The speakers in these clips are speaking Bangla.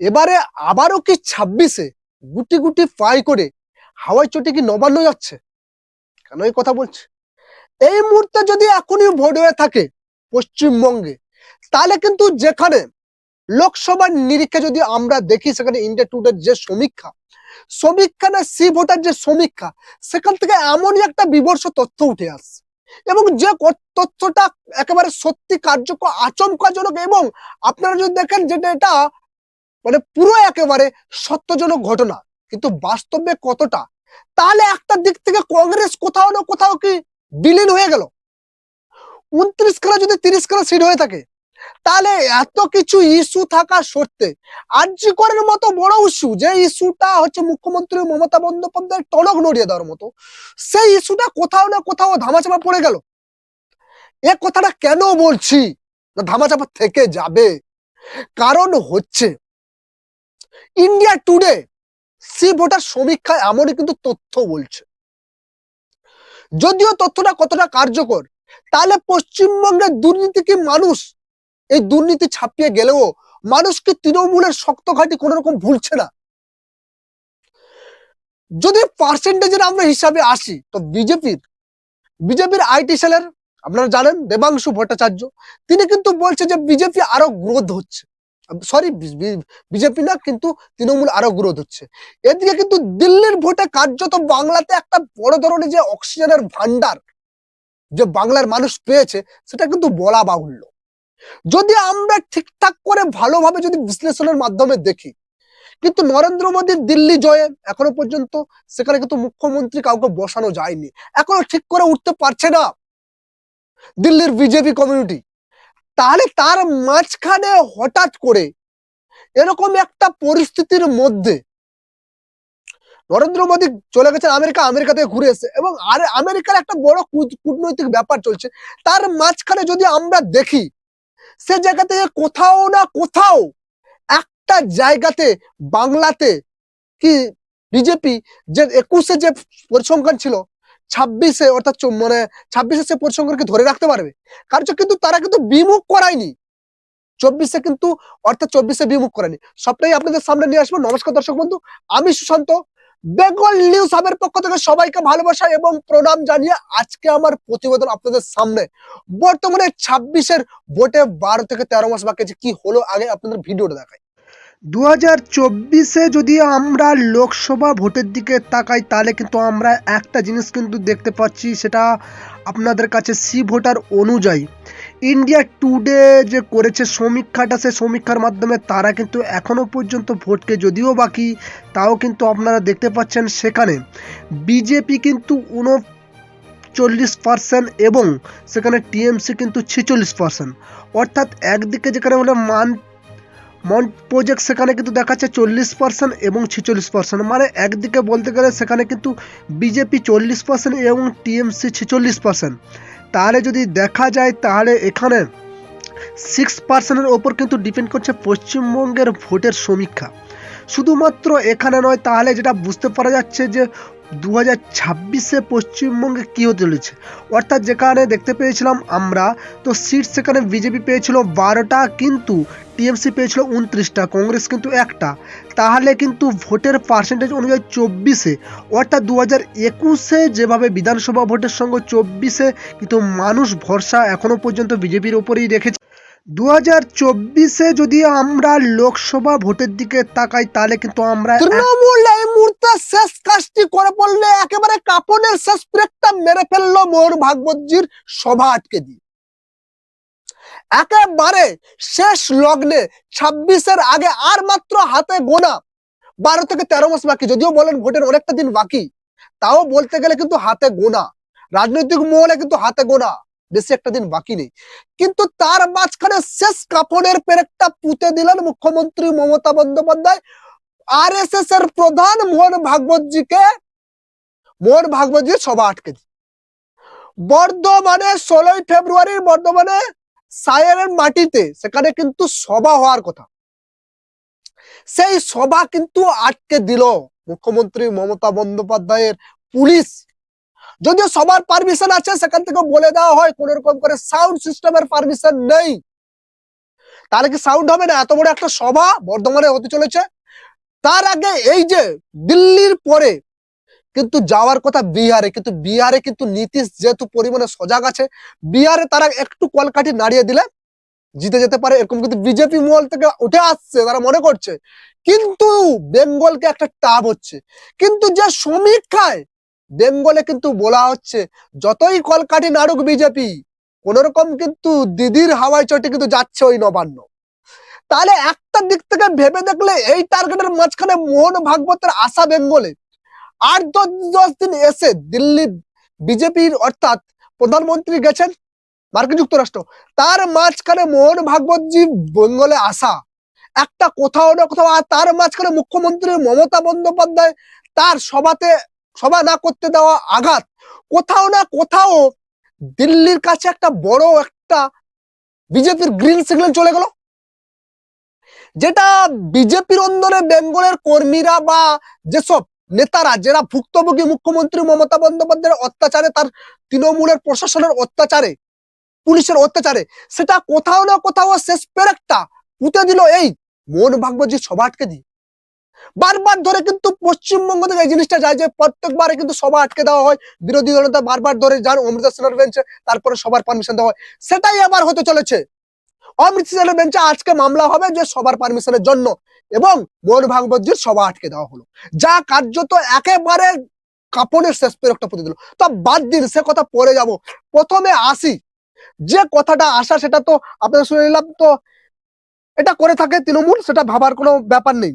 এবারে আবারও কি ছাব্বিশে গুটি গুটি পাই করে হাওয়াই চটে কি নবান্ন যাচ্ছে? কেন এই কথা বলছে? এই মুহূর্তে যদি এখনই ভোট হয়ে থাকে পশ্চিমবঙ্গে, তাহলে কিন্তু যেখানে লোকসভার নিরীক্ষা যদি আমরা দেখি, সেখানে ইন্ডিয়া টুডের যে সমীক্ষা সমীক্ষা না সি ভোটার যে সমীক্ষা, সেখান থেকে এমনই একটা বিবর্ষ তথ্য উঠে আসছে। এবং যে তথ্যটা একেবারে সত্যি কার্যকর, আচমকাজনক এবং আপনারা যদি দেখেন যেটা এটা মানে পুরো একেবারে সত্যজনক ঘটনা। কিন্তু বাস্তবে কতটা? তাহলে একটা দিক থেকে কংগ্রেস কোথাও না কোথাও কি বিলীন হয়ে গেল? উনত্রিশ খানা যদি তিরিশ খানা সিট হয়ে থাকে, তাহলে এত কিছু ইস্যু থাকা সত্ত্বে আর্যিকরের মতো বড় ইস্যু যে ইস্যুটা হচ্ছে মুখ্যমন্ত্রী মমতা বন্দ্যোপাধ্যায় টনক নড়িয়ে দেওয়ার মতো, সেই ইস্যুটা কোথাও না কোথাও ধামাচাপা পড়ে গেল। এ কথাটা কেন বলছি? না ধামাচাপা থেকে যাবে। কারণ হচ্ছে ইন্ডিয়া টুডে সি ভোটার সমীক্ষায় এমনই কিন্তু তথ্য বলছে। যদিও তথ্যটা কতটা কার্যকর, তাহলে পশ্চিমবঙ্গের দুর্নীতি কি মানুষ, এই দুর্নীতি ছাপিয়ে গেলেও মানুষ কি তৃণমূলের শক্ত ঘাটি কোন রকম ভুলছে না? যদি পার্সেন্টেজের আমরা হিসাবে আসি, তো বিজেপির বিজেপির আইটি সেলের, আপনারা জানেন দেবাংশু ভট্টাচার্য, তিনি কিন্তু বলছে যে বিজেপি আরও গ্রোথ হচ্ছে। সরি বিজেপি না, কিন্তু তৃণমূল আরও গ্রোথ হচ্ছে। এদিকে কিন্তু দিল্লির ভোটে কার্যত বাংলাতে একটা বড় ধরনের যে অক্সিজেনের ভান্ডার যে বাংলার মানুষ পেয়েছে, সেটা কিন্তু বলা বাহুল্য। যদি আমরা ঠিকঠাক করে ভালোভাবে যদি বিশ্লেষণের মাধ্যমে দেখি, কিন্তু নরেন্দ্র মোদীর দিল্লি জয়ে এখনও পর্যন্ত সেখানে কিন্তু মুখ্যমন্ত্রী কাউকে বসানো যায়নি। এখনও ঠিক করে উঠতে পারছে না দিল্লির বিজেপি কমিউনিটি তাহলে তার মাঝখানে হঠাৎ করে এরকম একটা পরিস্থিতির মধ্যে নরেন্দ্র মোদী চলে গেছেন আমেরিকা আমেরিকা থেকে ঘুরে এসে এবং আর আমেরিকার একটা বড় কূট- কূটনৈতিক ব্যাপার চলছে। তার মাঝখানে যদি আমরা দেখি, সে জায়গা থেকে কোথাও না কোথাও একটা জায়গাতে বাংলাতে কি বিজেপি যে একুশে যে পরিসংখ্যান ছিল ছাব্বিশে অর্থাৎ মানে ছাব্বিশে সে পরিসংখ্যানকে ধরে রাখতে পারবে। কারণ কিন্তু তারা কিন্তু বিমুখ করায়নি। চব্বিশে কিন্তু অর্থাৎ চব্বিশে বিমুখ করেনি সবটাই আপনাদের সামনে নিয়ে আসব। নমস্কার দর্শক বন্ধু, আমি সুশান্ত। বেঙ্গল নিউজ হাবের পক্ষ থেকে সবাইকে ভালোবাসা এবং প্রণাম জানিয়ে আজকে আমার প্রতিবেদন আপনাদের সামনে। বর্তমানে ছাব্বিশের ভোটে বারো থেকে তেরো মাস বাকি আছে। কি হলো আগে আপনাদের ভিডিওটা দেখাই। দু হাজার চব্বিশে যদি আমরা লোকসভা ভোটের দিকে তাকাই, তাহলে কিন্তু আমরা একটা জিনিস কিন্তু দেখতে পাচ্ছি, সেটা আপনাদের কাছে সি ভোটার অনুযায়ী। ইন্ডিয়া টুডে যে করেছে সমীক্ষাটা সে সমীক্ষার মাধ্যমে তারা কিন্তু এখনও পর্যন্ত ভোটকে যদিও বাকি, তাও কিন্তু আপনারা দেখতে পাচ্ছেন সেখানে। বিজেপি কিন্তু উন চল্লিশ পার্সেন্ট এবং সেখানে টিএমসি কিন্তু ছেচল্লিশ পার্সেন্ট। অর্থাৎ একদিকে যেখানে হলো মান মন্ট প্রজেক্ট সেখানে কিন্তু দেখাচ্ছে চল্লিশ পার্সেন্ট এবং ছেচল্লিশ পার্সেন্ট মানে একদিকে বলতে গেলে সেখানে কিন্তু বিজেপি চল্লিশ পার্সেন্ট এবং টিএমসি ছেচল্লিশ পার্সেন্ট তাহলে যদি দেখা যায়, তাহলে এখানে সিক্স পার্সেন্টের ওপর কিন্তু ডিপেন্ড করছে পশ্চিমবঙ্গের ভোটের সমীক্ষা। শুধুমাত্র এখানে নয়, তাহলে যেটা বুঝতে পারা যাচ্ছে যে দু হাজার ছাব্বিশে পশ্চিমবঙ্গে কী হতে চলেছে? অর্থাৎ যেখানে দেখতে পেয়েছিলাম আমরা, তো সিট সেখানে বিজেপি পেয়েছিল বারোটা, কিন্তু টিএমসি পেয়েছিল উনত্রিশটা, কংগ্রেস কিন্তু একটা। তাহলে কিন্তু ভোটের পার্সেন্টেজ অনুযায়ী চব্বিশে, অর্থাৎ দু হাজার একুশে যেভাবে বিধানসভা ভোটের সঙ্গে চব্বিশে, কিন্তু মানুষ ভরসা এখনও পর্যন্ত বিজেপির ওপরেই রেখেছে। দু হাজার চব্বিশে যদি আমরা লোকসভা ভোটের দিকে তাকাই, তাহলে কিন্তু আমরা তৃণমূল এই মুহূর্তে শেষ কাজটি করে পড়লে একেবারে কাপড়ের শেষ ব্রেকটা মেরে ফেলল মোহন ভাগবতজির সভা আটকে দিয়ে। একেবারে শেষ লগ্নে ছাব্বিশের আগে আর মাত্র হাতে গোনা বারো থেকে তেরো মাস বাকি, যদিও বলেন ভোটের অনেকটা দিন বাকি, তাও বলতে গেলে কিন্তু হাতে গোনা। রাজনৈতিক মহলে কিন্তু হাতে গোনা। বেশি একটা দিন বাকি নেই। কিন্তু তার মাঝখানে শেষ কাপড়ের পেরেকটা পুঁতে দিলেন মুখ্যমন্ত্রী Mamata Bandyopadhyay. R S S এর প্রধান মোহন ভাগবতজিকে, মোহন ভাগবতজির সভা আটকে বর্ধমানে ষোলোই ফেব্রুয়ারির বর্ধমানে সায়েরের মাটিতে সেখানে কিন্তু সভা হওয়ার কথা। সেই সভা কিন্তু আটকে দিল মুখ্যমন্ত্রী মমতা বন্দ্যোপাধ্যায়ের পুলিশ। যদিও সবার পারমিশন আছে, সেখান থেকে বলে দেওয়া হয়, কোন রকম করে সাউন্ড সিস্টেমের পারমিশন নেই। তাহলে কি সাউন্ড হবে না? এত বড় একটা সভা বর্ধমানে হতে চলেছে। তার আগে এই যে দিল্লির পরে কিন্তু যাওয়ার কথা বিহারে, কিন্তু বিহারে কিন্তু নীতিশ যেহেতু পরিমাণে সজাগ আছে, বিহারে তারা একটু কলকাঠি নাড়িয়ে দিলে জিতে যেতে পারে। এরকম কিন্তু বিজেপি মহল থেকে উঠে আসছে, তারা মনে করছে। কিন্তু বেঙ্গলকে একটা টাপ হচ্ছে। কিন্তু যে সমীক্ষায় বেঙ্গলে কিন্তু বলা হচ্ছে, যতই কলকাঠি নাড়ুক বিজেপি কোন রকম কিন্তু দিদির হাওয়াই চটে কিন্তু যাচ্ছে ওই নবান্ন। তাহলে একটা দিক থেকে ভেবে দেখলে এই টার্গেটের মাঝখানে মোহন ভাগবতের আশা বেঙ্গলে। আট দশ দশ দিন এসে দিল্লির বিজেপির অর্থাৎ প্রধানমন্ত্রী গেছেন মার্কিন যুক্তরাষ্ট্র। তার মাঝখানে মোহন ভাগবতজি বেঙ্গলে আসা। একটা কোথাও না কোথাও, আর তার মাঝখানে মুখ্যমন্ত্রী মমতা বন্দ্যোপাধ্যায় তার সভাতে সভা না করতে দেওয়া আঘাত। কোথাও না কোথাও দিল্লির কাছে একটা বড় একটা বিজেপির গ্রিন সিগন্যাল চলে গেল। যেটা বিজেপির অন্দরে বেঙ্গলের কর্মীরা বা যেসব নেতারা, যারা ভুক্তভোগী মুখ্যমন্ত্রী মমতা বন্দ্যোপাধ্যায়ের অত্যাচারে, তার তৃণমূলের প্রশাসনের অত্যাচারে, পুলিশের অত্যাচারে, সেটা কোথাও না কোথাও শেষ পেরেকটা পুঁতে দিল এই মোহন ভাগবতী সভা আটকে দিয়ে। বারবার ধরে কিন্তু পশ্চিমবঙ্গ থেকে এই জিনিসটা যায় যে প্রত্যেকবারে কিন্তু সভা আটকে দেওয়া হয়। বিরোধী দলনেতা বারবার ধরে যান, অমৃতা সেনের বেঞ্চে, তারপরে সবার পারমিশন দেওয়া হয়। সেটাই আবার হতে চলেছে। অমৃত সেনের বেঞ্চে আজকে মামলা হবে যে সবার পারমিশনের জন্য এবং মোহন ভাগবতজির সভা আটকে দেওয়া হলো। যা কার্যত একেবারে কাপনের শেষ পেরকটা পুঁতে দিল তো বাদ দিন, সে কথা পরে যাব। প্রথমে আসি। যে কথাটা আসা, সেটা তো আপনারা শুনে নিলাম তো, এটা করে থাকে তৃণমূল, সেটা ভাবার কোনো ব্যাপার নেই।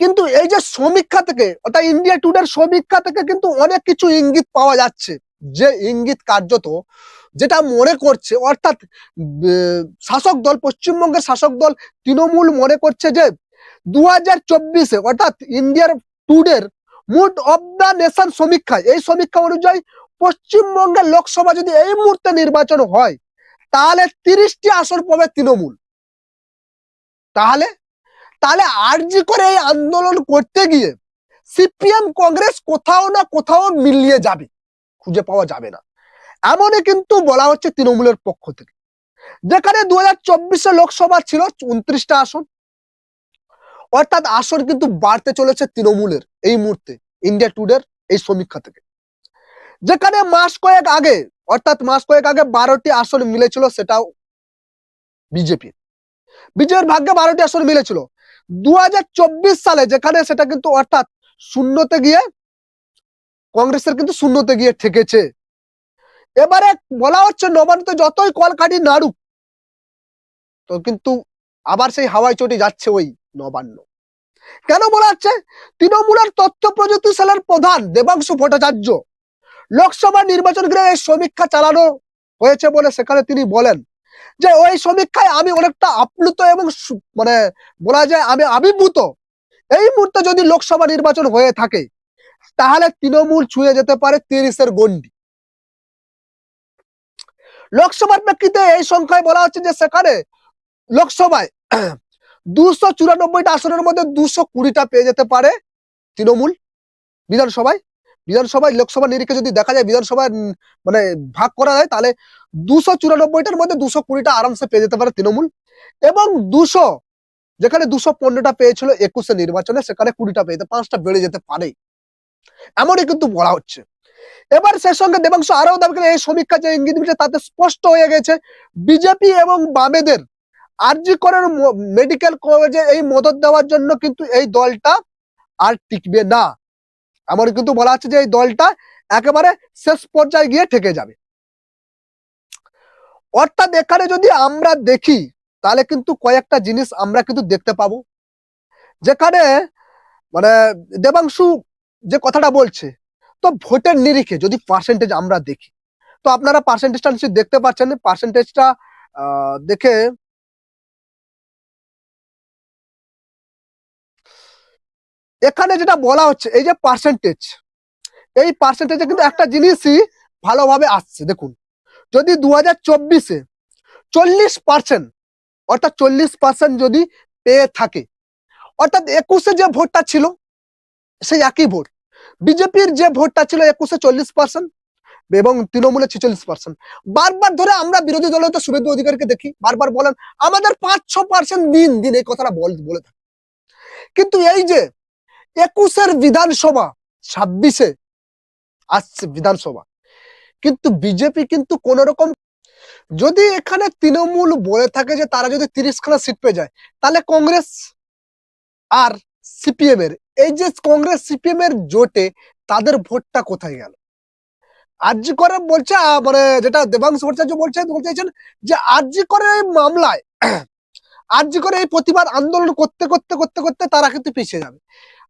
কিন্তু এই যে সমীক্ষা থেকে ওটা ইন্ডিয়া টুডের সমীক্ষা থেকে কিন্তু অনেক কিছু ইঙ্গিত পাওয়া যাচ্ছে। যে ইঙ্গিত কার্যত যেটা মনে করছে, অর্থাৎ শাসক দল, পশ্চিমবঙ্গের শাসক দল তৃণমূল মনে করছে যে দু হাজার চব্বিশে, অর্থাৎ ইন্ডিয়ার টুডের মুড অফ দা নেশন সমীক্ষা, এই সমীক্ষা অনুযায়ী পশ্চিমবঙ্গের লোকসভা যদি এই মুহূর্তে নির্বাচন হয়, তাহলে তিরিশটি আসন পাবে তৃণমূল। তাহলে তাহলে আরজি করে এই আন্দোলন করতে গিয়ে সিপিএম কংগ্রেস কোথাও না কোথাও মিলিয়ে যাবে, খুঁজে পাওয়া যাবে না। এমনই কিন্তু বলা হচ্ছে তৃণমূলের পক্ষ থেকে। যেখানে দু হাজার চব্বিশে লোকসভা ছিল উনত্রিশটা আসন। অর্থাৎ আসন কিন্তু বাড়তে চলেছে তৃণমূলের এই মুহূর্তে ইন্ডিয়া টুডের এই সমীক্ষা থেকে। যেখানে মাস কয়েক আগে, অর্থাৎ মাস কয়েক আগে বারোটি আসন মিলেছিল সেটাও বিজেপি বিজেপির ভাগ্যে বারোটি আসন মিলেছিল। দু হাজার চব্বিশ সালে যেখানে সেটা কিন্তু অর্থাৎ শূন্যতে গিয়ে কংগ্রেসের কিন্তু শূন্যতে গিয়ে ঠেকেছে। এবারে বলা হচ্ছে নবান্নতে যতই কলকাঠি নাড়ুক, তো কিন্তু আবার সেই হাওয়াই চটি যাচ্ছে ওই নবান্ন। কেন বলা হচ্ছে? তৃণমূলের তথ্য প্রযুক্তি সেলের প্রধান দেবাংশু ভট্টাচার্য লোকসভা নির্বাচন এই সমীক্ষা চালানো হয়েছে বলে সেখানে তিনি বলেন। যে ওই সমীক্ষায় আমি অনেকটা আপ্লুত এবং মানে বলা যায় আমি আবির্ভূত। এই মুহূর্তে যদি লোকসভা নির্বাচন হয়ে থাকে, তাহলে তৃণমূল ছুঁয়ে যেতে পারে তিরিশের গন্ডি লোকসভার প্রেক্ষিতে এই সংখ্যায় বলা হচ্ছে যে সেখানে লোকসভায় দুশো চুরানব্বইটা আসনের মধ্যে দুশো কুড়িটা পেয়ে যেতে পারে তৃণমূল বিধানসভায়। বিধানসভায় লোকসভা নিরিখে যদি দেখা যায় বিধানসভায় মানে ভাগ করা যায়, তাহলে দুশো চুরানব্বইটার মধ্যে দুশো কুড়িটা আরামসে পেয়ে যেতে পারে তৃণমূল। এবং দুশো, যেখানে দুশো পনেরোটা পেয়েছিল একুশে নির্বাচনে, সেখানে কুড়িটা পেয়ে পাঁচটা বেড়ে যেতে পারে। এমনই কিন্তু বলা হচ্ছে। এবার সে সঙ্গে দেবাংশ আরও দাবি করে এই সমীক্ষা যে ইঙ্গিত দিচ্ছে, তাতে স্পষ্ট হয়ে গেছে, বিজেপি এবং বামেদের আরজি করের মেডিকেল কলেজে এই মদত দেওয়ার জন্য কিন্তু এই দলটা আর টিকবে না। এমন কিন্তু বলা হচ্ছে যে এই দলটা একেবারে শেষ পর্যায়ে গিয়ে ঠেকে যাবে। অর্থাৎ এখানে যদি আমরা দেখি, তাহলে কিন্তু কয়েকটা জিনিস আমরা কিন্তু দেখতে পাবো। যেখানে মানে দেবাংশু যে কথাটা বলছে, তো ভোটের নিরিখে যদি পার্সেন্টেজ আমরা দেখি, তো আপনারা পার্সেন্টেজটা নিশ্চয়ই দেখতে পাচ্ছেন। পার্সেন্টেজটা দেখে এখানে যেটা বলা হচ্ছে, এই যে পার্সেন্টেজ এই পার্সেন্টেজে কিন্তু একটা জিনিসই ভালোভাবে আসছে, দেখুন। যদি দু হাজার চব্বিশে চল্লিশ পার্সেন্ট অর্থাৎ চল্লিশ পার্সেন্ট যদি পেয়ে থাকে, অর্থাৎ একুশে যে ভোটটা ছিল, সেই একই ভোট। বিজেপির যে ভোটটা ছিল একুশে চল্লিশ পার্সেন্ট এবং তৃণমূলে ছেচল্লিশ পার্সেন্ট বারবার ধরে আমরা বিরোধী দলের তো শুভেন্দু অধিকারীকে দেখি, বারবার বলেন, আমাদের পাঁচ ছ পার্সেন্ট দিন দিন, এই কথাটা বল থাকে। কিন্তু এই যে একুশের বিধানসভা, ছাব্বিশে আসছে বিধানসভা। কিন্তু বিজেপি কিন্তু কোন রকম যদি এখানে তৃণমূল বলে থাকে যে তারা যদি তিরিশ খানা সিট পেয়ে যায়, তাহলে কংগ্রেস আর সিপিএম এর এই যে কংগ্রেস সিপিএম এর জোটে তাদের ভোটটা কোথায় গেল? আরজি করে বলছে মানে যেটা দেবাংশু ভট্টাচার্য বলছে বলতে চাইছেন যে আরজি করে এই মামলায় আরজি করে এই প্রতিবাদ আন্দোলন করতে করতে করতে করতে তারা কিন্তু পিছিয়ে যাবে।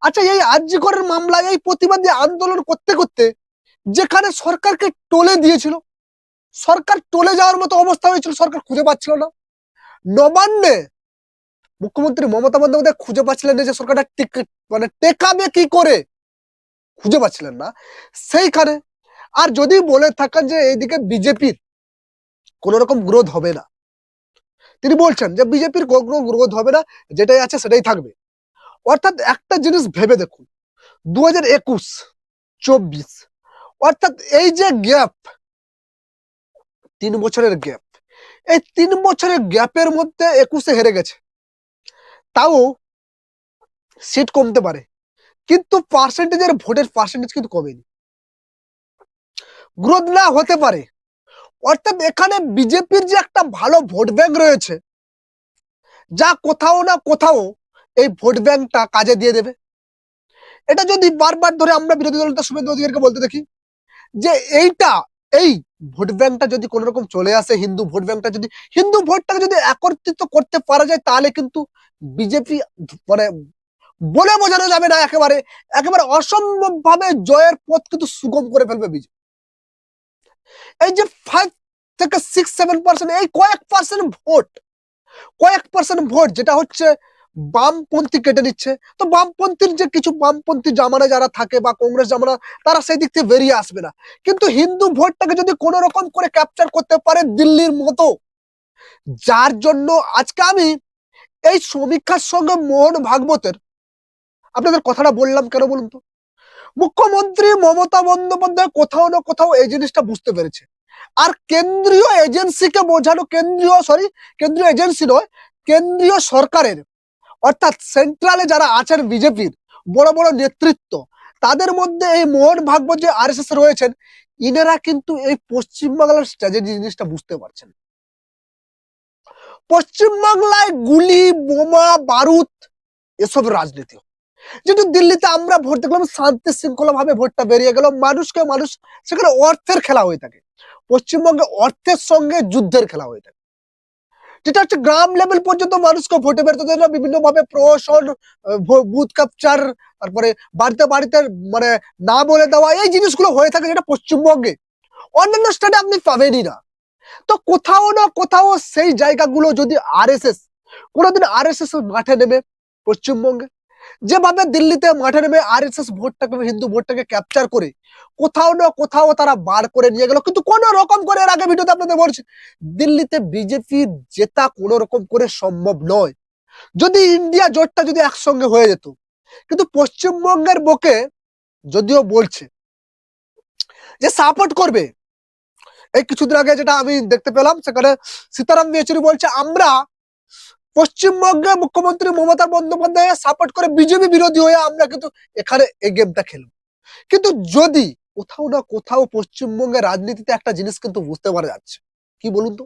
আচ্ছা এই আরজি করের মামলায় এই প্রতিবাদী আন্দোলন করতে করতে যেখানে সরকারকে টলে দিয়েছিল, সরকার টলে যাওয়ার মতো অবস্থা হয়েছিল, সরকার খুঁজে পাচ্ছিল না। নবান্নে মুখ্যমন্ত্রী মমতা বন্দ্যোপাধ্যায় খুঁজে পাচ্ছিলেন না যে সরকারটা মানে টেকাবে কি করে? খুঁজে পাচ্ছিলেন না। সেইখানে আর যদি বলে থাকেন যে এইদিকে বিজেপির কোন রকম গ্রোথ হবে না, তিনি বলছেন যে বিজেপির কোনো গ্রোথ হবে না, যেটাই আছে সেটাই থাকবে। অর্থাৎ একটা জিনিস ভেবে দেখুন দু হাজার একুশ, চব্বিশ, অর্থাৎ এই যে গ্যাপ, তিন বছরের গ্যাপ, এই তিন বছরের গ্যাপের মধ্যে একুশে হেরে গেছে। তাও সিট কমতে পারে, কিন্তু পার্সেন্টেজের ভোটের পার্সেন্টেজ কিন্তু কমেনি। গ্রোথ না হতে পারে, অর্থাৎ এখানে বিজেপির যে একটা ভালো ভোট ব্যাংক রয়েছে, যা কোথাও না কোথাও এই ভোট ব্যাংকটা কাজে দিয়ে দেবে। এটা যদি বারবার ধরে আমরা বিরোধী দল নেতা শুভেন্দু অধিকারীকে বলতে দেখি, যে এইটা, এই ভোট ব্যাংকটা যদি কোন রকম চলে আসে, হিন্দু ভোট ব্যাংকটা যদি, হিন্দু ভোটটাকে যদি একত্রিত করতে পারা যায়, তাহলে কিন্তু বিজেপি মানে বলে বোঝানো যাবে না একেবারে। একেবারে অসম্ভব ভাবে জয়ের পথ কিন্তু সুগম করে ফেলবে বিজেপি এই যে ফাইভ থেকে সিক্স সেভেন পার্সেন্ট এই কয়েক পার্সেন্ট ভোট কয়েক পার্সেন্ট ভোট যেটা হচ্ছে বামপন্থী কেটে নিচ্ছে তো বামপন্থীর যে কিছু বামপন্থী জামানা যারা থাকে বা কংগ্রেস জামানা, তারা সেই দিক থেকে বেরিয়ে আসবে না। কিন্তু হিন্দু ভোটটাকে যদি কোনো রকম করে ক্যাপচার করতে পারে দিল্লির মতো, যার জন্য আজকে আমি এই সমীক্ষার সঙ্গে মোহন ভাগবতের, আপনাদের কথাটা বললাম কেন বলুন তো? মুখ্যমন্ত্রী মমতা বন্দ্যোপাধ্যায় কোথাও না কোথাও এই জিনিসটা বুঝতে পেরেছে। আর কেন্দ্রীয় এজেন্সিকে বোঝানো, কেন্দ্রীয় সরি কেন্দ্রীয় এজেন্সি নয়, কেন্দ্রীয় সরকারের অর্থাৎ সেন্ট্রালে যারা আছেন বিজেপির বড় বড় নেতৃত্ব, তাদের মধ্যে এই মোহন ভাগবত যে আর রয়েছেন, ইনারা কিন্তু এই পশ্চিমবাংলার স্ট্র্যাটেজি জিনিসটা বুঝতে পারছেন। পশ্চিমবাংলায় গুলি, বোমা, বারুদ, এসব রাজনীতি। যেহেতু দিল্লিতে আমরা ভোট দেখলাম, শান্তি শৃঙ্খলা ভাবে ভোটটা বেরিয়ে গেল, মানুষকে মানুষ সেখানে অর্থের খেলা হয়ে থাকে। পশ্চিমবঙ্গে অর্থের সঙ্গে যুদ্ধের খেলা হয়ে থাকে। যেটা হচ্ছে গ্রাম লেভেল পর্যন্ত মানুষকে ভোটে বেরোতে দেয় না বিভিন্ন ভাবে প্রহসন বুথ ক্যাপচার তারপরে বাড়িতে বাড়িতে মানে না বলে দেওয়া, এই জিনিসগুলো হয়ে থাকে যেটা পশ্চিমবঙ্গে। অন্যান্য স্টেটে আপনি পাবেনই না। তো কোথাও না কোথাও সেই জায়গাগুলো যদি আর এস এস কোনোদিন আর এস এস মাঠে নেবে পশ্চিমবঙ্গে। যেভাবে দিল্লিতে মাঠে নেমে আর এস এস ভোটটাকে হিন্দু ভোটটাকে ক্যাপচার করে কোথাও না কোথাও তারা বার করে নিয়ে গেল। কিন্তু কোন রকম করে এর আগে ভিডিওতে আপনাদের বলছি, দিল্লিতে বিজেপি জেতা কোন রকম করে সম্ভব নয়। যদি ইন্ডিয়া জোটটা যদি একসঙ্গে হয়ে যেত, কিন্তু পশ্চিমবঙ্গের বুকে যদিও বলছে যে সাপোর্ট করবে, এই কিছুদিন আগে যেটা আমি দেখতে পেলাম, সেখানে সীতারাম ইয়েচুরি বলছে, আমরা পশ্চিমবঙ্গে মুখ্যমন্ত্রী মমতা বন্দ্যোপাধ্যায় সাপোর্ট করে বিজেপি বিরোধী হয়ে আমরা কিন্তু এখানে এই গেমটা খেলব। কিন্তু যদি কোথাও না কোথাও পশ্চিমবঙ্গের রাজনীতিতে একটা জিনিস কিন্তু বুঝতে পারা যাচ্ছে, কি বলুন তো?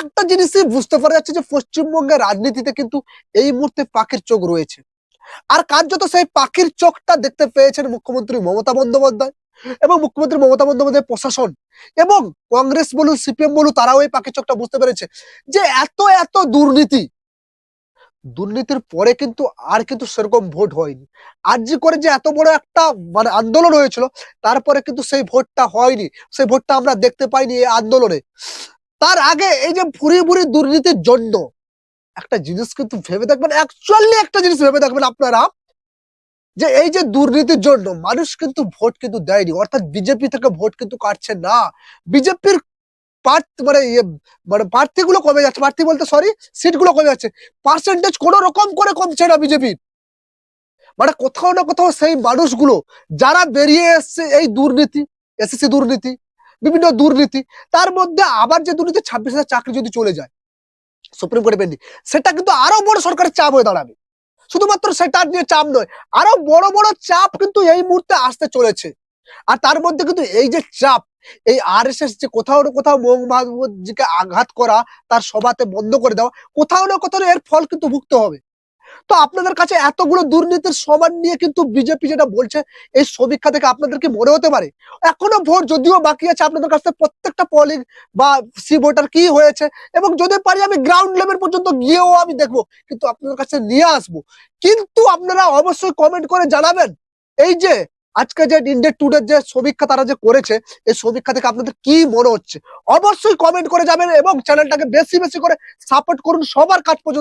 একটা জিনিসই বুঝতে পারা যাচ্ছে যে পশ্চিমবঙ্গের রাজনীতিতে কিন্তু এই মুহূর্তে পাখির চোখ রয়েছে। আর কার্যত সেই পাখির চোখটা দেখতে পেয়েছেন মুখ্যমন্ত্রী মমতা বন্দ্যোপাধ্যায় এবং মুখ্যমন্ত্রী মমতা বন্দ্যোপাধ্যায় প্রশাসন এবং কংগ্রেস বলুন, সিপিএম বলুন, তারাও এই পাখির চোখটা বুঝতে পেরেছে যে এত এত দুর্নীতি দুর্নীতির পরে কিন্তু আর কিন্তু সেরকম ভোট হয়নি। আরজি করে যে এত বড় একটা মানে আন্দোলন হয়েছিল, তারপরে কিন্তু সেই ভোটটা হয়নি। সেই ভোটটা আমরা দেখতে পাইনি এই আন্দোলনে। তার আগে এই যে ভুরি ভুরি দুর্নীতির জন্য একটা জিনিস কিন্তু ভেবে দেখবেন অ্যাকচুয়ালি একটা জিনিস ভেবে দেখবেন আপনারা, যে এই যে দুর্নীতির জন্য মানুষ কিন্তু ভোট কিন্তু দেয়নি। অর্থাৎ বিজেপি থেকে ভোট কিন্তু কাটছে না। বিজেপির প্রার্থী মানে ইয়ে মানে প্রার্থীগুলো কমে যাচ্ছে। প্রার্থী বলতে সরি সিটগুলো কমে যাচ্ছে। পার্সেন্টেজ কোনো রকম করে কমছে না বিজেপির মানে কোথাও না কোথাও সেই মানুষগুলো, যারা বেরিয়ে এসছে এই দুর্নীতি, এসএসসি দুর্নীতি, বিভিন্ন দুর্নীতি, তার মধ্যে আবার যে দুর্নীতি, ছাব্বিশ হাজার চাকরি যদি চলে যায়, সুপ্রিম কোর্টে পেন্ডিং সেটা কিন্তু আরও বড় সরকারের চাপ হয়ে দাঁড়াবে। শুধুমাত্র সেটা নিয়ে চাপ নয়, আরও বড় বড় চাপ কিন্তু এই মুহূর্তে আসতে চলেছে। আর তার মধ্যে কিন্তু এই যে চাপ এই আর এস এস যে কোথাও না কোথাও ভাগবতজিকে আঘাত করা তার সভাতে বন্ধ করে দেওয়া, কোথাও না কোথাও এর ফল কিন্তু ভুগতে হবে। তো আপনাদের কাছে এতগুলো দুর্নীতির সমান নিয়ে কিন্তু বিজেপি যেটা বলছে, এই সমীক্ষা থেকে আপনাদের কি মনে হতে পারে? এখনও ভোট যদিও বাকি আছে, আপনাদের কাছে প্রত্যেকটা পলিং বা সি ভোটার কি হয়েছে, এবং যদি পারি আমি গ্রাউন্ড লেভেল পর্যন্ত গিয়েও আমি দেখব, কিন্তু আপনাদের কাছে নিয়ে আসব। কিন্তু আপনারা অবশ্যই কমেন্ট করে জানাবেন, এই যে আজকে যে ইন্ডিয়া টুডের যে সমীক্ষা তারা যে করেছে, এই সমীক্ষা থেকে আপনাদের কি মনে হচ্ছে? অবশ্যই কমেন্ট করে যাবেন এবং চ্যানেলটাকে বেশি বেশি করে সাপোর্ট করুন। সবার কাজ পর্যন্ত